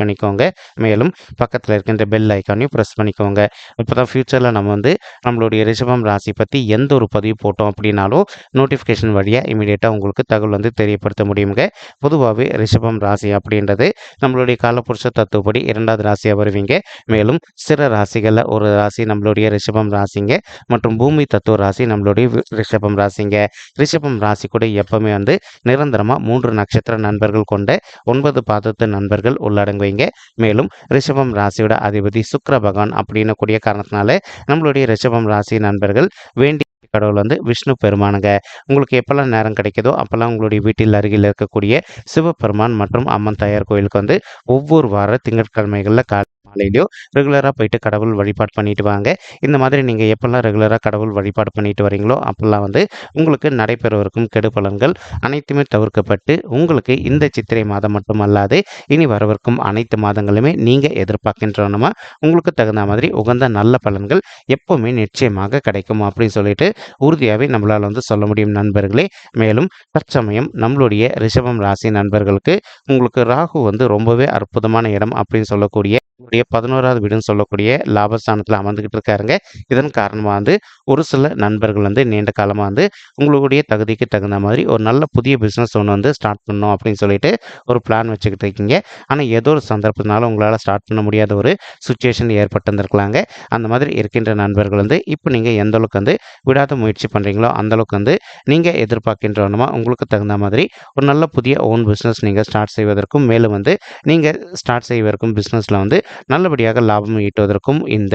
பண்ணிக்கோங்க. மேலும் பக்கத்தில் இருக்கின்ற பெல் ஐக்கானையும் ப்ரெஸ் பண்ணிக்கோங்க. இப்போ தான் ஃப்யூச்சரில் நம்ம வந்து நம்மளுடைய ரிஷபம் ராசி பற்றி எந்த ஒரு பதிவு போட்டோம் அப்படின்னாலும் நோட்டிஃபிகேஷன் வழியாக இமீடியட்டாக உங்களுக்கு தகவல் வந்து தெரியப்படுத்த முடியுங்க. பொதுவாகவே ரிஷபம் ராசி அப்படின்றது நம்மளுடைய காலப்புருஷ தத்துவப்படி இரண்டாவது ராசியாக வருவீங்க. மேலும் சிற ராசிகளில் ஒரு ராசி நம்மளுடைய ரிஷபம் ராசிங்க மற்றும் பூமி தத்துவ ராசி நம்மளுடைய ரிஷபம் ராசிங்க. ரிஷபம் ராசி கூட எப்பவுமே வந்து நிரந்தரமாக மூன்று நட்சத்திர நண்பர்கள் கொண்ட ஒன்பது பாதத்து நண்பர்கள் உள்ளடங்குவீங்க மேலும் ரிஷபம் ராசியோட அதிபதி சுக்கர பகவான் அப்படின்னு கூடிய காரணத்தினால நம்மளுடைய ரிஷபம் ராசி நண்பர்கள் வேண்டிய கடவுள் வந்து விஷ்ணு பெருமானுங்க. உங்களுக்கு எப்பெல்லாம் நேரம் கிடைக்குதோ அப்பெல்லாம் உங்களுடைய வீட்டில் அருகில் இருக்கக்கூடிய சிவபெருமான் மற்றும் அம்மன் தாயார் கோயிலுக்கு வந்து ஒவ்வொரு வார திங்கட்கிழமைகளில் கா மாலையிலையோ ரெகுலராக போயிட்டு கடவுள் வழிபாடு பண்ணிட்டு வாங்க. இந்த மாதிரி நீங்கள் எப்போல்லாம் ரெகுலராக கடவுள் வழிபாடு பண்ணிட்டு வரீங்களோ அப்போல்லாம் வந்து உங்களுக்கு நடைபெறவிருக்கும் கெடு பலன்கள் அனைத்துமே தவிர்க்கப்பட்டு உங்களுக்கு இந்த சித்திரை மாதம் மட்டுமல்லாது இனி வரவிருக்கும் அனைத்து மாதங்களுமே நீங்கள் எதிர்பார்க்கின்றனமா உங்களுக்கு தகுந்த மாதிரி உகந்த நல்ல பலன்கள் எப்போவுமே நிச்சயமாக கிடைக்கும் அப்படின்னு சொல்லிட்டு உறுதியாகவே நம்மளால் வந்து சொல்ல முடியும் நண்பர்களே. மேலும் தற்சமயம் நம்மளுடைய ரிஷபம் ராசி நண்பர்களுக்கு உங்களுக்கு ராகு வந்து ரொம்பவே அற்புதமான இடம் அப்படின்னு சொல்லக்கூடிய உங்களுடைய பதினோராவது வீடுன்னு சொல்லக்கூடிய லாபஸ்தானத்தில் அமர்ந்துக்கிட்டு இருக்காருங்க. இதன் காரணமாக வந்து ஒரு சில நண்பர்கள் வந்து நீண்ட காலமாக வந்து உங்களுடைய தகுதிக்கு தகுந்த மாதிரி ஒரு நல்ல புதிய பிஸ்னஸ் ஒன்று வந்து ஸ்டார்ட் பண்ணணும் அப்படின்னு சொல்லிட்டு ஒரு பிளான் வச்சுக்கிட்டு இருக்கீங்க. ஆனால் ஏதோ ஒரு சந்தர்ப்பத்தினால உங்களால் ஸ்டார்ட் பண்ண முடியாத ஒரு சுச்சுவேஷன் ஏற்பட்டிருந்திருக்கலாங்க. அந்த மாதிரி இருக்கின்ற நண்பர்கள் வந்து இப்போ நீங்கள் எந்த அளவுக்கு வந்து விடாத முயற்சி பண்ணுறீங்களோ அந்தளவுக்கு வந்து நீங்கள் எதிர்பார்க்கின்றவனுமா உங்களுக்கு தகுந்த மாதிரி ஒரு நல்ல புதிய ஓன் பிஸ்னஸ் நீங்கள் ஸ்டார்ட் செய்வதற்கும் மேலும் வந்து நீங்கள் ஸ்டார்ட் செய்வதற்கும் பிஸ்னஸில் வந்து நல்லபடியாக லாபம் ஈட்டுவதற்கும் இந்த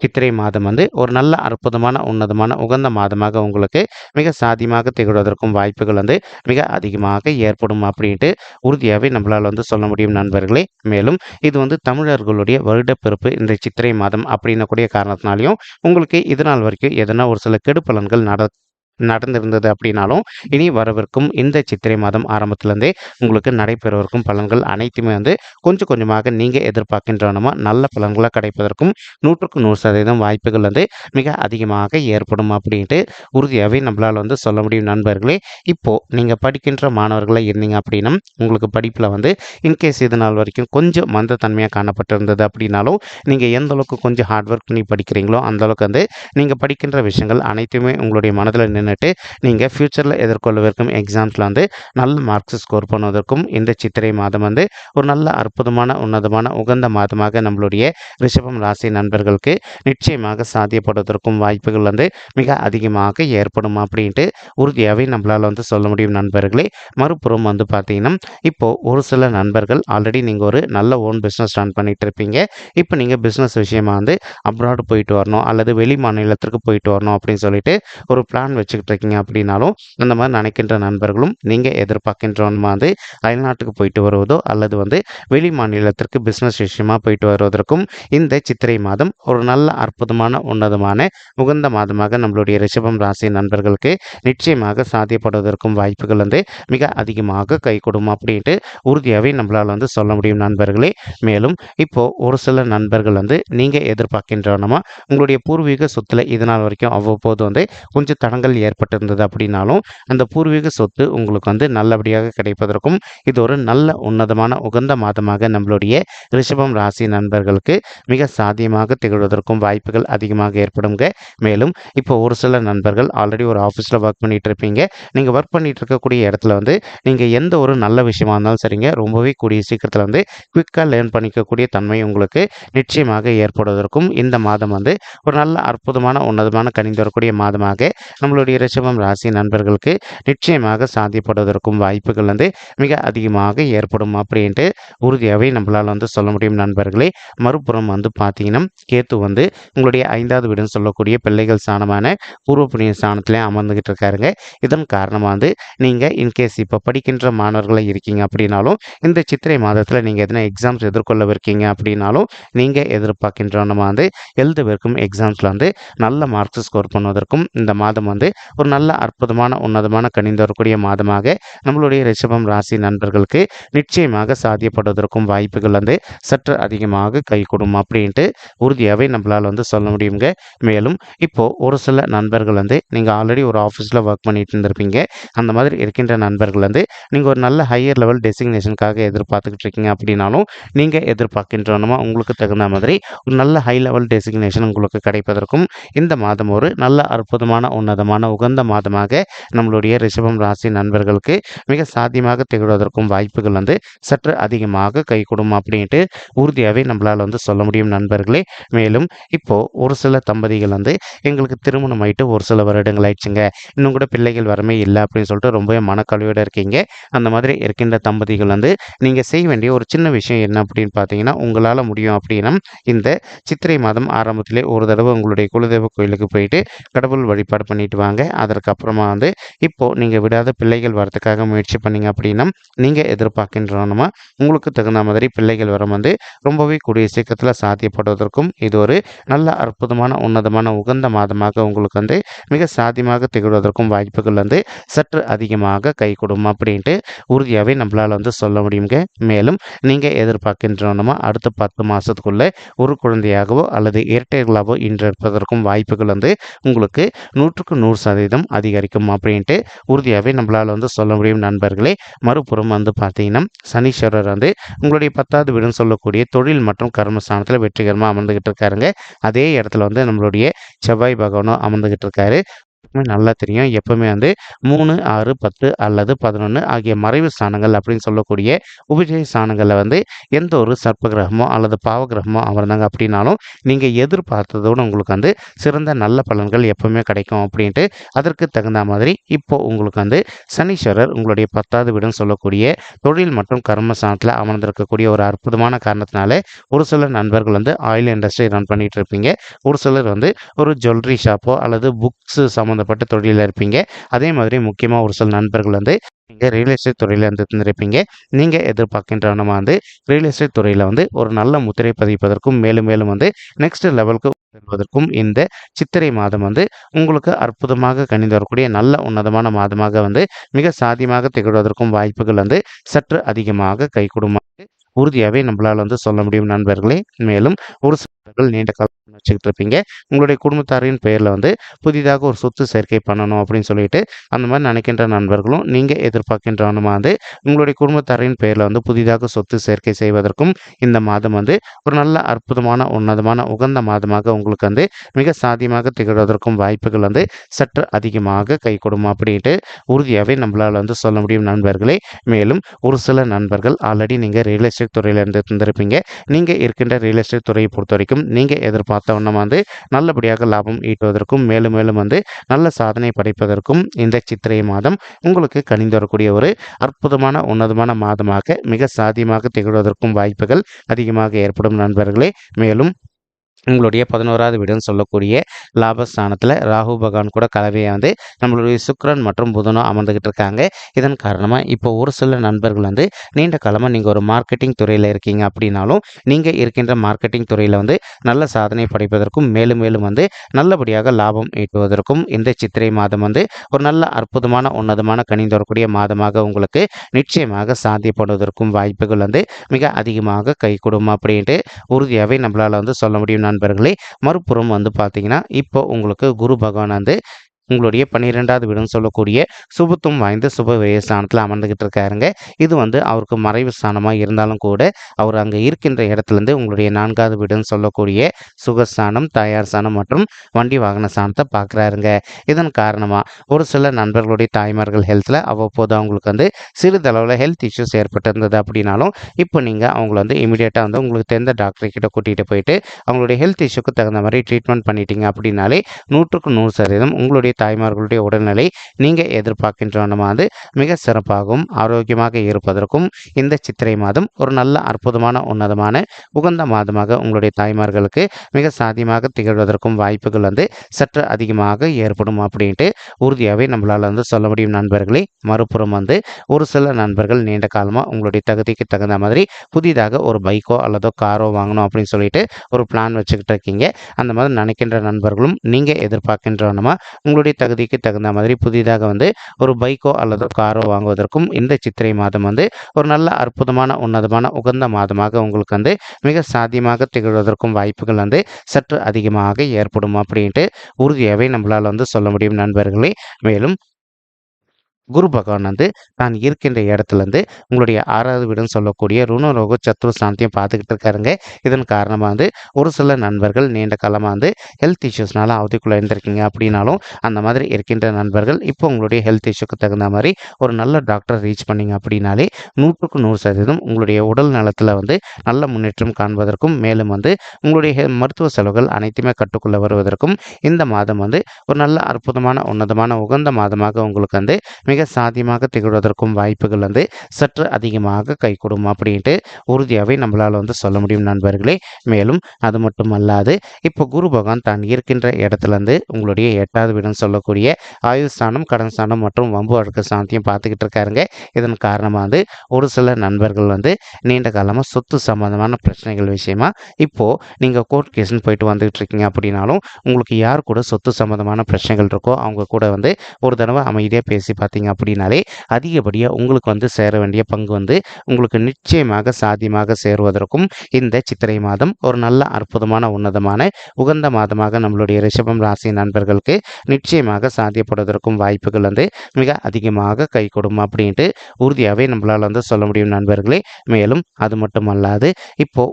சித்திரை மாதம் வந்து ஒரு நல்ல அற்புதமான உன்னதமான உகந்த மாதமாக உங்களுக்கு மிக சாத்தியமாக திகழ்வதற்கும் வாய்ப்புகள் வந்து மிக அதிகமாக ஏற்படும் அப்படின்ட்டு உறுதியாகவே நம்மளால் வந்து சொல்ல முடியும் நண்பர்களே. மேலும் இது வந்து தமிழர்களுடைய வருடப்பிறப்பு இந்த சித்திரை மாதம் அப்படின்னக்கூடிய காரணத்தினாலையும் உங்களுக்கு இது நாள் வரைக்கும் எதனா ஒரு சில கெடு பலன்கள் நட நடந்திருந்தது அப்படின்னாலும் இனி வரவிருக்கும் இந்த சித்திரை மாதம் ஆரம்பத்திலேருந்தே உங்களுக்கு நடைபெறவிருக்கும் பலன்கள் அனைத்துமே வந்து கொஞ்சம் கொஞ்சமாக நீங்கள் எதிர்பார்க்கின்றனமா நல்ல பலன்களாக கிடைப்பதற்கும் நூற்றுக்கு நூறு சதவீதம் வாய்ப்புகள் வந்து மிக அதிகமாக ஏற்படும் அப்படின்ட்டு உறுதியாகவே நம்மளால் வந்து சொல்ல முடியும் நண்பர்களே. இப்போது நீங்கள் படிக்கின்ற மாணவர்களாக இருந்தீங்க அப்படின்னா உங்களுக்கு படிப்பில் வந்து இன்கேஸ் இது நாள் வரைக்கும் கொஞ்சம் மந்தத்தன்மையாக காணப்பட்டிருந்தது அப்படின்னாலும் நீங்கள் எந்த அளவுக்கு கொஞ்சம் ஹார்ட் ஒர்க் பண்ணி படிக்கிறீங்களோ அந்த அளவுக்கு வந்து நீங்கள் படிக்கின்ற விஷயங்கள் அனைத்துமே உங்களுடைய மனதில் நின்றுட்டு நீங்கள் ஃப்யூச்சரில் எதிர்கொள்ளவிருக்கும் எக்ஸாம்ஸில் வந்து நல்ல மார்க்ஸ் ஸ்கோர் பண்ணுவதற்கும் இந்த சித்திரை மாதம் வந்து ஒரு நல்ல அற்புதமான உன்னதமான உகந்த மாதமாக நம்மளுடைய ரிஷபம் ராசி நண்பர்களுக்கு நிச்சயமாக சாத்தியப்படுவதற்கும் வாய்ப்புகள் வந்து மிக அதிகமாக ஏற்படும் அப்படின்ட்டு உறுதியாகவே நம்மளால் வந்து சொல்ல முடியும் நண்பர்களே. மறுபுறம் வந்து பார்த்தீங்கன்னா இப்போது ஒரு சில நண்பர்கள் ஆல்ரெடி நீங்கள் ஒரு நல்ல ஓன் பிஸ்னஸ் ரன் பண்ணிகிட்டு இருப்பீங்க. இப்போ நீங்கள் பிஸ்னஸ் விஷயமா வந்து அப்ராடு போயிட்டு வரணும் அல்லது வெளி மாநிலத்திற்கு போயிட்டு வரணும் அப்படின்னு சொல்லிட்டு ஒரு பிளான் வச்சு வச்சுக்கிட்டு இருக்கீங்க அப்படின்னாலும் அந்த மாதிரி நினைக்கின்ற நண்பர்களும் நீங்கள் எதிர்பார்க்கின்றவன் வந்து அயல்நாட்டுக்கு போயிட்டு வருவதோ அல்லது வந்து வெளி மாநிலத்திற்கு பிஸ்னஸ் விஷயமா போயிட்டு வருவதற்கும் இந்த சித்திரை மாதம் ஒரு நல்ல அற்புதமான உன்னதமான உகந்த மாதமாக நம்மளுடைய ரிஷபம் ராசி நண்பர்களுக்கு நிச்சயமாக சாத்தியப்படுவதற்கும் வாய்ப்புகள் வந்து மிக அதிகமாக கை கொடுக்கும் அப்படின்ட்டு உறுதியாகவே நம்மளால் வந்து சொல்ல முடியும் நண்பர்களே. மேலும் இப்போ ஒரு சில நண்பர்கள் வந்து நீங்கள் எதிர்பார்க்கின்றனமா உங்களுடைய பூர்வீக சொத்துல இது நாள் வரைக்கும் அவ்வப்போது வந்து கொஞ்சம் தடங்கள் ஏற்பட்டிருந்தது அப்படின்னாலும் அந்த பூர்வீக சொத்து உங்களுக்கு வந்து நல்லபடியாக கிடைப்பதற்கும் இது ஒரு நல்ல உன்னதமான உகந்த மாதமாக நம்மளுடைய ரிஷபம் ராசி நண்பர்களுக்கு மிக சாத்தியமாக திகழ்வதற்கும் வாய்ப்புகள் அதிகமாக ஏற்படுங்க. மேலும் இப்போ ஒரு சில நண்பர்கள் ஆல்ரெடி ஒரு ஆஃபீஸில் ஒர்க் பண்ணிட்டு இருப்பீங்க நீங்கள் ஒர்க் பண்ணிட்டு இருக்கக்கூடிய இடத்துல வந்து நீங்கள் எந்த ஒரு நல்ல விஷயமா இருந்தாலும் சரிங்க. ரொம்பவே கூடிய சீக்கிரத்தில் வந்து குயிக்காக லேர்ன் பண்ணிக்கக்கூடிய தன்மை உங்களுக்கு நிச்சயமாக ஏற்படுவதற்கும் இந்த மாதம் வந்து ஒரு நல்ல அற்புதமான உன்னதமான கணிந்து வரக்கூடிய மாதமாக நம்மளுடைய ரிஷபம் ராசி நண்பர்களுக்கு நிச்சயமாக சாதிப்படுவதற்கும் வாய்ப்புகள் வந்து மிக அதிகமாக ஏற்படும் அப்படின்ட்டு உறுதியாகவே நம்மளால் வந்து சொல்ல முடியும் நண்பர்களே. மறுபுறம் வந்து பார்த்தீங்கன்னா கேத்து வந்து உங்களுடைய ஐந்தாவது வீடுன்னு சொல்லக்கூடிய பிள்ளைகள் ஸ்தானமான பூர்வ புண்ணிய ஸ்தானத்திலே அமர்ந்துகிட்டு இருக்காருங்க. இதன் காரணமாக வந்து நீங்கள் இன்கேஸ் இப்போ படிக்கின்ற மாணவர்களாக இருக்கீங்க அப்படின்னாலும் இந்த சித்திரை மாதத்தில் நீங்கள் எதனா எக்ஸாம்ஸ் எதிர்கொள்ளவிருக்கீங்க அப்படின்னாலும் நீங்கள் எதிர்பார்க்கின்ற நம்ம வந்து எழுதவிருக்கும் எக்ஸாம்ஸில் வந்து நல்ல மார்க்ஸ் ஸ்கோர் பண்ணுவதற்கும் இந்த மாதம் வந்து ஒரு நல்ல அற்புதமான உன்னதமான கணிந்து வரக்கூடிய மாதமாக நம்மளுடைய ரிஷபம் ராசி நண்பர்களுக்கு நிச்சயமாக சாத்தியப்படுவதற்கும் வாய்ப்புகள் வந்து சற்று அதிகமாக கை கொடுக்கும் அப்படின்ட்டு உறுதியாகவே நம்மளால் வந்து சொல்ல முடியுங்க. மேலும் இப்போது ஒரு சில நண்பர்கள் வந்து நீங்கள் ஆல்ரெடி ஒரு ஆஃபீஸில் ஒர்க் பண்ணிட்டு இருந்திருப்பீங்க. அந்த மாதிரி இருக்கின்ற நண்பர்கள் வந்து நீங்கள் ஒரு நல்ல ஹையர் லெவல் டெசிக்னேஷனுக்காக எதிர்பார்த்துக்கிட்டு இருக்கீங்க அப்படின்னாலும் நீங்கள் எதிர்பார்க்கின்றனமா உங்களுக்கு தகுந்த மாதிரி ஒரு நல்ல ஹை லெவல் டெசிக்னேஷன் உங்களுக்கு கிடைப்பதற்கும் இந்த மாதம் ஒரு நல்ல அற்புதமான உன்னதமான உகந்த மாதமாக நம்மளுடைய ரிஷபம் ராசி நண்பர்களுக்கு மிக சாத்தியமாக திகழ்வதற்கும் வாய்ப்புகள் வந்து சற்று அதிகமாக கை அப்படின்ட்டு உறுதியாகவே நம்மளால் வந்து சொல்ல முடியும் நண்பர்களே. மேலும் இப்போது ஒரு சில தம்பதிகள் வந்து எங்களுக்கு திருமணம் ஆயிட்டு ஒரு சில வருடங்கள் ஆயிடுச்சுங்க. இன்னும் கூட பிள்ளைகள் வரமே இல்லை அப்படின்னு சொல்லிட்டு ரொம்பவே மனக்கழிவோடு இருக்கீங்க. அந்த மாதிரி இருக்கின்ற தம்பதிகள் வந்து நீங்கள் செய்ய வேண்டிய ஒரு சின்ன விஷயம் என்ன அப்படின்னு பார்த்தீங்கன்னா உங்களால் முடியும் அப்படின்னா இந்த சித்திரை மாதம் ஆரம்பத்திலே ஒரு தடவை உங்களுடைய குலதெய்வ கோயிலுக்கு போயிட்டு கடவுள் வழிபாடு பண்ணிட்டு வாங்க. அதற்கப்புறமா வந்து இப்போது நீங்கள் விடாத பிள்ளைகள் வரதுக்காக முயற்சி பண்ணீங்க அப்படின்னா நீங்கள் எதிர்பார்க்கின்றனமா உங்களுக்கு தகுந்த மாதிரி பிள்ளைகள் வரம் வந்து ரொம்பவே கூடிய சீக்கிரத்தில் சாத்தியப்படுவதற்கும் இது ஒரு நல்ல அற்புதமான உன்னதமான உகந்த மாதமாக உங்களுக்கு வந்து மிக சாத்தியமாக திகழ்வதற்கும் வாய்ப்புகள் வந்து சற்று அதிகமாக கை கொடுக்கும் அப்படின்ட்டு உறுதியாகவே நம்மளால் வந்து சொல்ல முடியுங்க மேலும் நீங்கள் எதிர்பார்க்கின்றனமா அடுத்த பத்து மாதத்துக்குள்ளே ஒரு குழந்தையாகவோ அல்லது இரட்டைகளாகவோ இன்று இருப்பதற்கும் வாய்ப்புகள் வந்து உங்களுக்கு நூற்றுக்கு நூறு சதவீதம் அதிகரிக்கும் அப்படின்ட்டு உறுதியாகவே நம்மளால் வந்து சொல்ல முடியும் நண்பர்களே. மறுபுறம் வந்து பார்த்தீங்கன்னா சனீஸ்வரர் வந்து உங்களுடைய பத்தாவது வீடுன்னு சொல்லக்கூடிய தொழில் மற்றும் கர்மஸ்தானத்தில் வெற்றிகரமாக அமர்ந்துகிட்டு இருக்காருங்க. அதே இடத்துல வந்து நம்மளுடைய செவ்வாய் பகவானும் அமர்ந்துகிட்டு இருக்காரு. எல்லாருக்குமே நல்லா தெரியும். எப்பவுமே வந்து மூணு ஆறு பத்து அல்லது பதினொன்று ஆகிய மறைவு ஸ்தானங்கள் அப்படின்னு சொல்லக்கூடிய உபஜய ஸ்தானங்களில் வந்து எந்த ஒரு சர்ப்ப கிரகமோ அல்லது பாவ கிரகமோ அமர்ந்தாங்க அப்படின்னாலும் நீங்கள் எதிர்பார்த்ததோடு உங்களுக்கு வந்து சிறந்த நல்ல பலன்கள் எப்பவுமே கிடைக்கும் அப்படின்ட்டு அதற்கு தகுந்த மாதிரி இப்போ உங்களுக்கு வந்து சனீஸ்வரர் உங்களுடைய பத்தாவது வீடுன்னு சொல்லக்கூடிய தொழில் மற்றும் கர்ம ஸ்தானத்தில் அமர்ந்திருக்கக்கூடிய ஒரு அற்புதமான காரணத்தினால ஒரு சில நண்பர்கள் வந்து ஆயில் இண்டஸ்ட்ரி ரன் பண்ணிட்டு இருப்பீங்க. ஒரு சிலர் வந்து ஒரு ஜுவல்லரி ஷாப்போ அல்லது புக்ஸ் சம்மந்தப்பட்ட தொழிலில் இருப்பீங்க. அதே மாதிரி முக்கியமாக ஒரு சில நண்பர்கள் வந்து நீங்கள் ரியல் எஸ்டேட் துறையில் இருந்து இருந்திருப்பீங்க. நீங்கள் எதிர்பார்க்கின்றனமா வந்து ரியல் எஸ்டேட் துறையில் வந்து ஒரு நல்ல முத்திரை பதிப்பதற்கும் மேலும் மேலும் வந்து நெக்ஸ்ட் லெவலுக்கு செல்வதற்கும் இந்த சித்திரை மாதம் வந்து உங்களுக்கு அற்புதமாக கணிந்து வரக்கூடிய நல்ல உன்னதமான மாதமாக வந்து மிக சாதியமாக திகழ்வதற்கும் வாய்ப்புகள் வந்து சற்று அதிகமாக கைகூடும் உறுதியாகவே நம்மளால் வந்து சொல்ல முடியும் நண்பர்களே. மேலும் ஒரு சிலர்கள் நீண்ட காலம் வச்சுக்கிட்டு இருப்பீங்க. உங்களுடைய குடும்பத்தாரின் பெயரில் வந்து புதிதாக ஒரு சொத்து சேர்க்கை பண்ணணும் அப்படின்னு சொல்லிட்டு அந்த மாதிரி நினைக்கின்ற நண்பர்களும் நீங்கள் எதிர்பார்க்கின்றவனுமா வந்து உங்களுடைய குடும்பத்தாரின் பெயரில் வந்து புதிதாக சொத்து சேர்க்கை செய்வதற்கும் இந்த மாதம் வந்து ஒரு நல்ல அற்புதமான உன்னதமான உகந்த மாதமாக உங்களுக்கு வந்து மிக சாத்தியமாக திகழ்வதற்கும் வாய்ப்புகள் வந்து சற்று அதிகமாக கை கொடுமா அப்படின்ட்டு உறுதியாகவே நம்மளால் வந்து சொல்ல முடியும் நண்பர்களே. மேலும் ஒரு சில நண்பர்கள் ஆல்ரெடி நீங்கள் ரியல் எஸ்டேட் எஸ்டேட் இருந்து இருந்திருப்பீங்க நீங்கள் இருக்கின்ற ரியல் எஸ்டேட் துறையை பொறுத்த வரைக்கும் நீங்கள் எதிர்பார்த்த வண்ணம் வந்து நல்லபடியாக லாபம் ஈட்டுவதற்கும் மேலும் மேலும் வந்து நல்ல சாதனை படைப்பதற்கும் இந்த சித்திரை மாதம் உங்களுக்கு கணிந்து வரக்கூடிய ஒரு அற்புதமான உன்னதமான மாதமாக மிக சாதியமாக திகழ்வதற்கும் வாய்ப்புகள் அதிகமாக ஏற்படும் நண்பர்களே. மேலும் உங்களுடைய பதினோராவது வீடுன்னு சொல்லக்கூடிய லாபஸ்தானத்தில் ராகு பகவான் கூட கலவையை வந்து நம்மளுடைய சுக்ரன் மற்றும் புதனும் அமர்ந்துக்கிட்டு இருக்காங்க. இதன் காரணமாக இப்போ ஒரு சில நண்பர்கள் வந்து நீண்ட காலமாக நீங்கள் ஒரு மார்க்கெட்டிங் துறையில் இருக்கீங்க அப்படின்னாலும் நீங்கள் இருக்கின்ற மார்க்கெட்டிங் துறையில் வந்து நல்ல சாதனை படைப்பதற்கும் மேலும் மேலும் வந்து நல்லபடியாக லாபம் ஈட்டுவதற்கும் இந்த சித்திரை மாதம் வந்து ஒரு நல்ல அற்புதமான உன்னதமான கணிந்து வரக்கூடிய மாதமாக உங்களுக்கு நிச்சயமாக சாத்தியப்படுவதற்கும் வாய்ப்புகள் வந்து மிக அதிகமாக கைகூடும் அப்படின்ட்டு உறுதியாகவே நம்மளால் வந்து சொல்ல முடியும். நண்பர்களே மறுபுறம் வந்து பார்த்தீங்கன்னா இப்போ உங்களுக்கு குரு பகவான் வந்து உங்களுடைய பன்னிரெண்டாவது வீடுன்னு சொல்லக்கூடிய சுபத்துவம் வாய்ந்த சுப ஸ்தானத்தில் அமர்ந்துக்கிட்டு இருக்காருங்க இது வந்து அவருக்கு மறைவு ஸ்தானமாக இருந்தாலும் கூட அவர் அங்கே இருக்கின்ற இடத்துலேருந்து உங்களுடைய நான்காவது வீடுன்னு சொல்லக்கூடிய சுகஸ்தானம் தாயார் ஸ்தானம் மற்றும் வண்டி வாகன ஸ்தானத்தை பார்க்குறாருங்க இதன் காரணமாக ஒரு சில நண்பர்களுடைய தாய்மார்கள் ஹெல்த்தில் அவ்வப்போது அவங்களுக்கு வந்து சிறிதளவில் ஹெல்த் இஷ்யூஸ் ஏற்பட்டிருந்தது அப்படின்னாலும் இப்போ நீங்கள் அவங்கள வந்து இமீடியட்டாக வந்து உங்களுக்கு தெரிந்த டாக்டர் கிட்ட கூட்டிகிட்டு போயிட்டு அவங்களுடைய ஹெல்த் இஷ்யூக்கு தகுந்த மாதிரி ட்ரீட்மெண்ட் பண்ணிட்டீங்க அப்படின்னாலே நூற்றுக்கு நூறு சதவீதம் உங்களுடைய தாய்மார்களுடைய உடல்நிலை நீங்கள் எதிர்பார்க்கின்ற வந்து மிக சிறப்பாகவும் ஆரோக்கியமாக இருப்பதற்கும் இந்த சித்திரை மாதம் ஒரு நல்ல அற்புதமான உன்னதமான உகந்த மாதமாக உங்களுடைய தாய்மார்களுக்கு மிக சாத்தியமாக திகழ்வதற்கும் வாய்ப்புகள் வந்து சற்று அதிகமாக ஏற்படும் அப்படின்ட்டு உறுதியாகவே நம்மளால் வந்து சொல்ல முடியும் நண்பர்களே. மறுபுறம் வந்து ஒரு சில நண்பர்கள் நீண்ட காலமாக உங்களுடைய தகுதிக்கு தகுந்த மாதிரி புதிதாக ஒரு பைக்கோ அல்லதோ காரோ வாங்கணும் அப்படின்னு சொல்லிட்டு ஒரு பிளான் வச்சுக்கிட்டு இருக்கீங்க. அந்த மாதிரி நினைக்கின்ற நண்பர்களும் நீங்கள் எதிர்பார்க்கின்றவனமா உங்களுடைய தகுதிக்கு தகுந்த மாதிரி புதிதாக வந்து ஒரு பைக்கோ அல்லது காரோ வாங்குவதற்கும் இந்த சித்திரை மாதம் வந்து ஒரு நல்ல அற்புதமான உன்னதமான உகந்த மாதமாக உங்களுக்கு வந்து மிக சாத்தியமாக திகழ்வதற்கும் வாய்ப்புகள் வந்து சற்று அதிகமாக ஏற்படும் அப்படின்ட்டு உறுதியாகவே நம்மளால் வந்து சொல்ல முடியும் நண்பர்களே. மேலும் குரு பகவான் வந்து தான் இருக்கின்ற இடத்துலேருந்து உங்களுடைய ஆறாவது வீடுன்னு சொல்லக்கூடிய ருணரோக சத்ரு சாந்தியம் பார்த்துக்கிட்டு இருக்காருங்க. இதன் காரணமாக வந்து ஒரு சில நண்பர்கள் நீண்ட காலமாக வந்து ஹெல்த் இஷ்யூஸ்னால அவதிக்குள்ளே இருந்திருக்கீங்க அப்படின்னாலும் அந்த மாதிரி இருக்கின்ற நண்பர்கள் இப்போ உங்களுடைய ஹெல்த் இஷ்யூக்கு தகுந்த மாதிரி ஒரு நல்ல டாக்டர் ரீச் பண்ணீங்க அப்படின்னாலே நூற்றுக்கு நூறு சதவீதம் உங்களுடைய உடல் நலத்தில் வந்து நல்ல முன்னேற்றம் காண்பதற்கும் மேலும் வந்து உங்களுடைய மருத்துவ செலவுகள் அனைத்துமே கட்டுக்குள்ளே வருவதற்கும் இந்த மாதம் வந்து ஒரு நல்ல அற்புதமான உன்னதமான உகந்த மாதமாக உங்களுக்கு வந்து மிக மிக சாத்தியமாக திகழ்வதற்கும் வாய்ப்புகள் வந்து சற்று அதிகமாக கைகூடும் அப்படின்ட்டு உறுதியாகவே நம்மளால் வந்து சொல்ல முடியும் நண்பர்களே. மேலும் அது மட்டும் அல்லாது இப்போ குரு பகவான் தான் இருக்கின்ற இடத்துலேருந்து உங்களுடைய எட்டாவது வீடுன்னு சொல்லக்கூடிய ஆயுள் ஸ்தானம் கடன் ஸ்தானம் மற்றும் வம்பு வழக்கு சாந்தியம் பார்த்துக்கிட்டு இருக்காருங்க. இதன் காரணமாக வந்து ஒரு சில நண்பர்கள் வந்து நீண்ட காலமாக சொத்து சம்பந்தமான பிரச்சனைகள் விஷயமா இப்போது நீங்கள் கோர்ட் கேஸ்ன்னு போயிட்டு வந்துகிட்டு இருக்கீங்க அப்படின்னாலும் உங்களுக்கு யார் கூட சொத்து சம்பந்தமான பிரச்சனைகள் இருக்கோ அவங்க கூட வந்து ஒரு தடவை அமைதியாக பேசி பார்த்தீங்க அப்படின்னாலே அதிகப்படியாக உங்களுக்கு வந்து சேர வேண்டிய பங்கு வந்து உங்களுக்கு நிச்சயமாக சாத்தியமாக சேருவதற்கும் இந்த சித்திரை மாதம் ஒரு நல்ல அற்புதமான உன்னதமான உகந்த மாதமாக நம்மளுடைய ரிஷபம் ராசி நண்பர்களுக்கு நிச்சயமாக சாத்தியப்படுவதற்கும் வாய்ப்புகள் வந்து மிக அதிகமாக கை கொடுக்கும் அப்படின்ட்டு உறுதியாகவே நம்மளால் வந்து சொல்ல முடியும் நண்பர்களே. மேலும் அது மட்டும் அல்லாது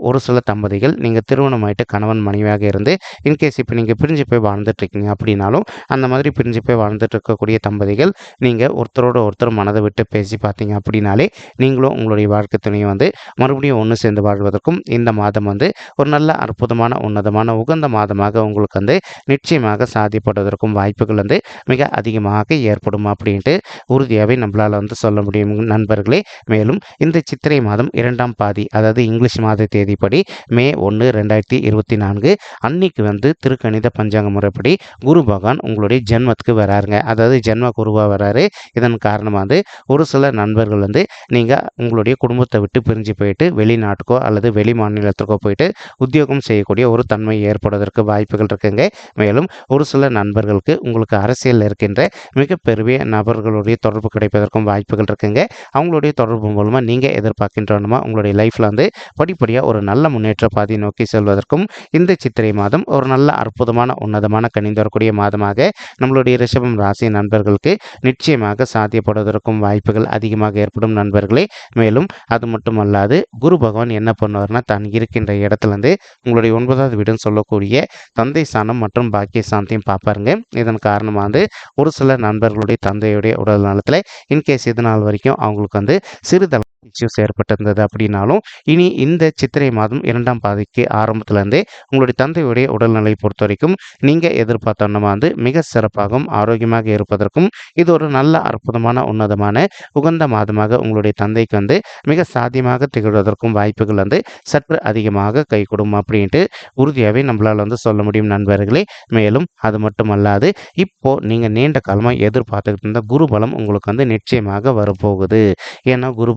ஒரு சில தம்பதிகள் நீங்கள் திருமணமாயிட்டு கணவன் மனைவியாக இருந்து இன்கேஸ் இப்போ நீங்கள் பிரிஞ்சு போய் வாழ்ந்துட்டு இருக்கீங்க அப்படின்னாலும் அந்த மாதிரி பிரிஞ்சு போய் வாழ்ந்துட்டு இருக்கக்கூடிய தம்பதிகள் நீங்கள் ஒருத்தரோட ஒருத்தர் மனதை விட்டு பேசி பார்த்தீங்க அப்படின்னாலே நீங்களும் உங்களுடைய வாழ்க்கை துணையை வந்து மறுபடியும் ஒன்று சேர்ந்து வாழ்வதற்கும் இந்த மாதம் வந்து ஒரு நல்ல அற்புதமான உன்னதமான உகந்த மாதமாக உங்களுக்கு வந்து நிச்சயமாக சாதிப்படுவதற்கும் வாய்ப்புகள் வந்து மிக அதிகமாக ஏற்படும் அப்படின்ட்டு உறுதியாகவே நம்மளால் வந்து சொல்ல முடியும் நண்பர்களே. மேலும் இந்த சித்திரை மாதம் இரண்டாம் பாதி அதாவது இங்கிலீஷ் மாத தேதிப்படி மே ஒன்று ரெண்டாயிரத்தி இருபத்தி நான்கு அன்னைக்கு வந்து திருக்கணித பஞ்சாங்க முறைப்படி குரு பகவான் உங்களுடைய ஜென்மத்துக்கு வராருங்க. அதாவது ஜென்ம குருவாக வராரு. இதன் காரணமாக வந்து ஒரு சில நண்பர்கள் வந்து நீங்கள் உங்களுடைய குடும்பத்தை விட்டு பிரிஞ்சு போயிட்டு வெளிநாட்டுக்கோ அல்லது வெளி மாநிலத்துக்கோ போயிட்டு உத்தியோகம் செய்யக்கூடிய ஒரு தன்மை ஏற்படுவதற்கு வாய்ப்புகள் இருக்குங்க. மேலும் ஒரு சில நண்பர்களுக்கு உங்களுக்கு அரசியலில் இருக்கின்ற மிகப்பெரிய நபர்களுடைய தொடர்பு கிடைப்பதற்கும் வாய்ப்புகள் இருக்குங்க. அவங்களுடைய தொடர்பு மூலமாக நீங்கள் எதிர்பார்க்கின்றனமா உங்களுடைய லைஃப்பில் வந்து படிப்படியாக ஒரு நல்ல முன்னேற்ற பாதையை நோக்கி செல்வதற்கும் இந்த சித்திரை மாதம் ஒரு நல்ல அற்புதமான உன்னதமான கணிந்து வரக்கூடிய மாதமாக நம்மளுடைய ரிஷபம் ராசி நண்பர்களுக்கு நிச்சயமாக சாத்தியப்படுவதற்கும் வாய்ப்புகள் அதிகமாக ஏற்படும் நண்பர்களே. மேலும் அது மட்டுமல்லாது குரு பகவான் என்ன பண்ணுவார்னா தான் இருக்கின்ற இடத்துலேருந்து உங்களுடைய ஒன்பதாவது வீடுன்னு சொல்லக்கூடிய தந்தை சாணம் மற்றும் பாக்கிய சாந்தியும் பார்ப்பாருங்க. இதன் காரணமாக வந்து ஒரு சில நண்பர்களுடைய தந்தையுடைய உடல் நலத்தில் இன்கேஸ் இது நாள் வரைக்கும் அவங்களுக்கு வந்து சிறிதளவு இஷ்யூஸ் ஏற்பட்டிருந்தது அப்படின்னாலும் இனி இந்த சித்திரை மாதம் இரண்டாம் பாதிக்கு ஆரம்பத்துலேருந்தே உங்களுடைய தந்தையுடைய உடல்நிலை பொறுத்த வரைக்கும் நீங்கள் எதிர்பார்த்தோன்னா வந்து மிக சிறப்பாகவும் ஆரோக்கியமாக இருப்பதற்கும் இது ஒரு நல்ல அற்புதமான உன்னதமான உகந்த மாதமாக உங்களுடைய தந்தைக்கு வந்து மிக சாத்தியமாக திகழ்வதற்கும் வாய்ப்புகள் வந்து சற்று அதிகமாக கைகூடும் அப்படின்ட்டு உறுதியாகவே நம்மளால் வந்து சொல்ல முடியும் நண்பர்களே. மேலும் அது மட்டுமல்லாது இப்போது நீங்கள் நீண்ட காலமாக எதிர்பார்த்துக்கிட்டு இருந்த குருபலம் உங்களுக்கு வந்து நிச்சயமாக வரப்போகுது. ஏன்னா குரு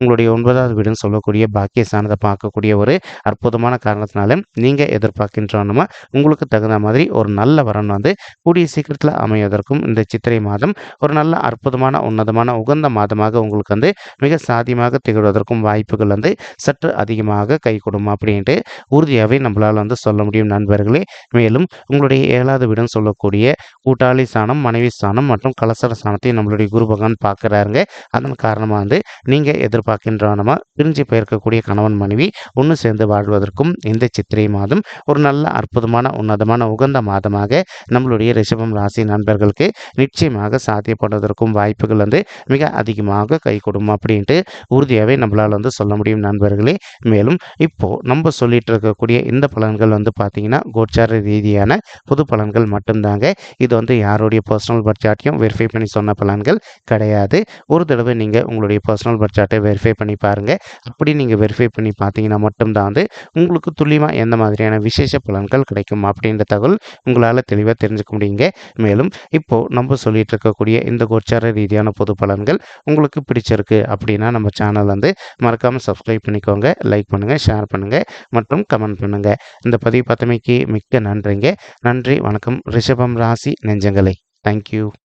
உங்களுடைய ஒன்பதாவது வீடுன்னு சொல்லக்கூடிய பாக்கியஸ்தானத்தை பார்க்கக்கூடிய ஒரு அற்புதமான காரணத்தினால நீங்கள் எதிர்பார்க்கின்றோன்னா உங்களுக்கு தகுந்த மாதிரி ஒரு நல்ல வரன் வந்து கூடிய சீக்கிரத்தில் அமைவதற்கும் இந்த சித்திரை மாதம் ஒரு நல்ல அற்புதமான உன்னதமான உகந்த மாதமாக உங்களுக்கு வந்து மிக சாத்தியமாக திகழ்வதற்கும் வாய்ப்புகள் வந்து சற்று அதிகமாக கை கொடும் அப்படின்ட்டு உறுதியாகவே நம்மளால் வந்து சொல்ல முடியும் நண்பர்களே. மேலும் உங்களுடைய ஏழாவது வீடுன்னு சொல்லக்கூடிய கூட்டாளி சாணம் மனைவி சாணம் மற்றும் கலசர சாணத்தை நம்மளுடைய குரு பகவான் பார்க்குறாருங்க. அதன் காரணமாக வந்து நீங்கள் நீங்கள் எதிர்பார்க்கின்றனமா பிரிஞ்சு போயிருக்கக்கூடிய கணவன் மனைவி ஒன்று சேர்ந்து வாழ்வதற்கும் இந்த சித்திரை மாதம் ஒரு நல்ல அற்புதமான உன்னதமான உகந்த மாதமாக நம்மளுடைய ரிஷபம் ராசி நண்பர்களுக்கு நிச்சயமாக சாத்தியப்படுவதற்கும் வாய்ப்புகள் வந்து மிக அதிகமாக கை கொடுக்கும் அப்படின்ட்டு உறுதியாகவே நம்மளால் வந்து சொல்ல முடியும் நண்பர்களே. மேலும் இப்போது நம்ம சொல்லிட்டு இருக்கக்கூடிய இந்த பலன்கள் வந்து பார்த்தீங்கன்னா கோச்சார ரீதியான புது பலன்கள் மட்டும்தாங்க. இது வந்து யாருடைய பர்சனல் பட்ஜாட்டையும் வெரிஃபை பண்ணி சொன்ன பலன்கள் கிடையாது. ஒரு தடவை நீங்கள் உங்களுடைய பர்சனல் பட்ஜாட்டை வெரிஃபை பண்ணி பாருங்கள் அப்படி நீங்கள் வெரிஃபை பண்ணி பார்த்தீங்கன்னா மட்டும்தான் வந்து உங்களுக்கு துல்லியமாக எந்த மாதிரியான விசேஷ பலன்கள் கிடைக்கும் அப்படின்ற தகவல் உங்களால் தெளிவாக தெரிஞ்சுக்க முடியுங்க. மேலும் இப்போது நம்ம சொல்லிட்டு இருக்கக்கூடிய இந்த கோச்சார ரீதியான பொது பலன்கள் உங்களுக்கு பிடிச்சிருக்கு அப்படின்னா நம்ம சேனல் வந்து மறக்காமல் சப்ஸ்கிரைப் பண்ணிக்கோங்க. லைக் பண்ணுங்கள் ஷேர் பண்ணுங்கள் மற்றும் கமெண்ட் பண்ணுங்கள் இந்த பதிவு பத்தமைக்கு மிக்க நன்றிங்க. நன்றி வணக்கம். ரிஷபம் ராசி நெஞ்சங்களை. தேங்க்யூ